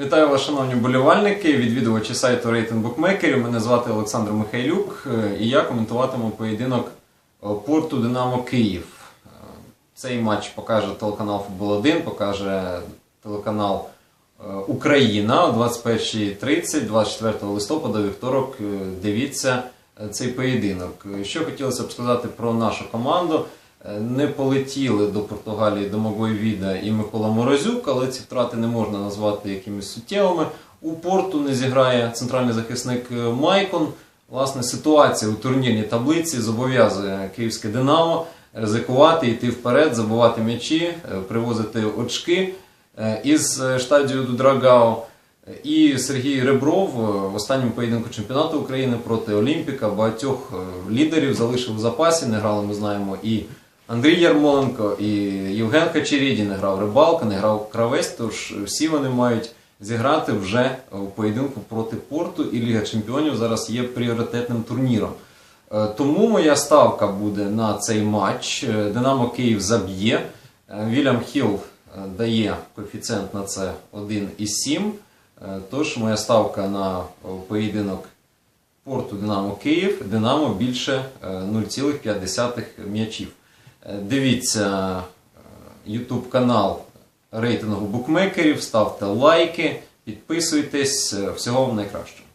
Вітаю вас, шановні болівальники, відвідувачі сайту рейтинг букмекерів. Мене звати Олександр Михайлюк е, і я коментуватиму поєдинок е, Порту Динамо Київ. Е, Цей матч покаже телеканал Футбол 1, покаже телеканал Україна о 21.30, 24 листопада, вівторок. Дивіться цей поєдинок. Що хотілося б сказати про нашу команду. Е, Не полетіли до Португалії Домагой Віда і Микола Морозюк, але ці втрати не можна назвати якимись суттєвими. У порту не зіграє центральний захисник е, Майкон. Власне, ситуація у турнірній таблиці зобов'язує київське Динамо ризикувати, йти вперед, забувати м'ячі, е, привозити очки із штадію Дудрагау. І Сергій Ребров в останньому поєдинку чемпіонату України проти Олімпіка багатьох лідерів залишив у запасі. Не грали, ми знаємо, і Андрій Ярмоленко, і Євген Хачеріді, не грав Рибалка, не грав Кравець. Тож всі вони мають зіграти вже у поєдинку проти Порту. І Ліга Чемпіонів зараз є пріоритетним турніром. Е, Тому моя ставка буде на цей матч. Е, Динамо Київ заб'є. Е, Вільям Хіл е, дає коефіцієнт на це 1,7. Е, Тож моя ставка на поєдинок Порту Динамо Київ. Динамо більше е, 0,5 м'ячів. Е, Дивіться YouTube канал рейтингу букмекерів, ставте лайки, підписуйтесь. Е, Всього вам найкращого.